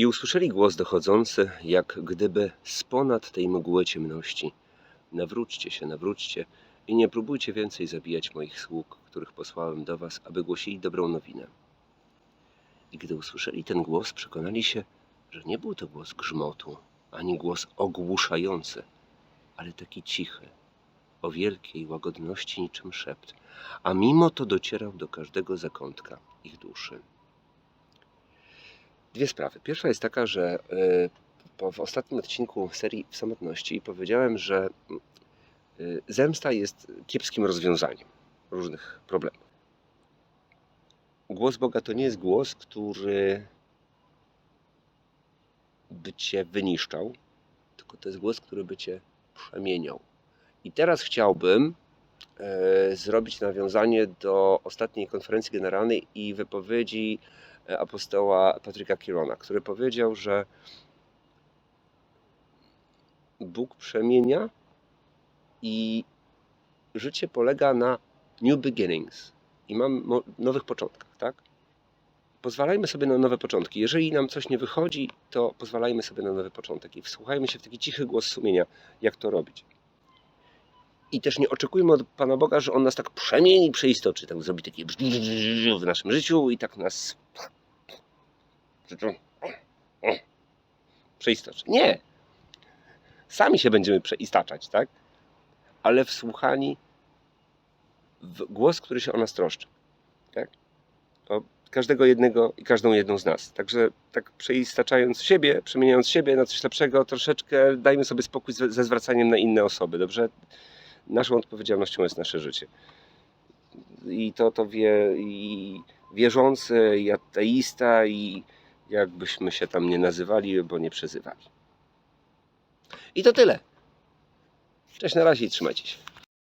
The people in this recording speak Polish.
I usłyszeli głos dochodzący, jak gdyby z ponad tej mgły ciemności. Nawróćcie się, nawróćcie i nie próbujcie więcej zabijać moich sług, których posłałem do was, aby głosili dobrą nowinę. I gdy usłyszeli ten głos, przekonali się, że nie był to głos grzmotu, ani głos ogłuszający, ale taki cichy, o wielkiej łagodności niczym szept, a mimo to docierał do każdego zakątka ich duszy. Dwie sprawy. Pierwsza jest taka, że e, w ostatnim odcinku serii w samotności powiedziałem, że e, zemsta jest kiepskim rozwiązaniem różnych problemów. Głos Boga to nie jest głos, który by cię wyniszczał, tylko to jest głos, który by cię przemieniał. I teraz chciałbym e, zrobić nawiązanie do ostatniej konferencji generalnej i wypowiedzi apostoła Patryka Kirona, który powiedział, że Bóg przemienia i życie polega na new beginnings i mam nowych początkach, tak? Pozwalajmy sobie na nowe początki. Jeżeli nam coś nie wychodzi, to pozwalajmy sobie na nowy początek i wsłuchajmy się w taki cichy głos sumienia, jak to robić. I też nie oczekujmy od Pana Boga, że On nas tak przemieni, przeistoczy, tak zrobi takie w naszym życiu i tak nas przeistoczy. Nie! Sami się będziemy przeistaczać, tak? Ale wsłuchani w głos, który się o nas troszczy. Tak? O każdego jednego i każdą jedną z nas. Także tak przeistaczając siebie, przemieniając siebie na coś lepszego, troszeczkę dajmy sobie spokój ze zwracaniem na inne osoby, dobrze? Naszą odpowiedzialnością jest nasze życie. I to to wie i wierzący, i ateista, i jakbyśmy się tam nie nazywali, bo nie przezywali. I to tyle. Cześć na razie i trzymajcie się.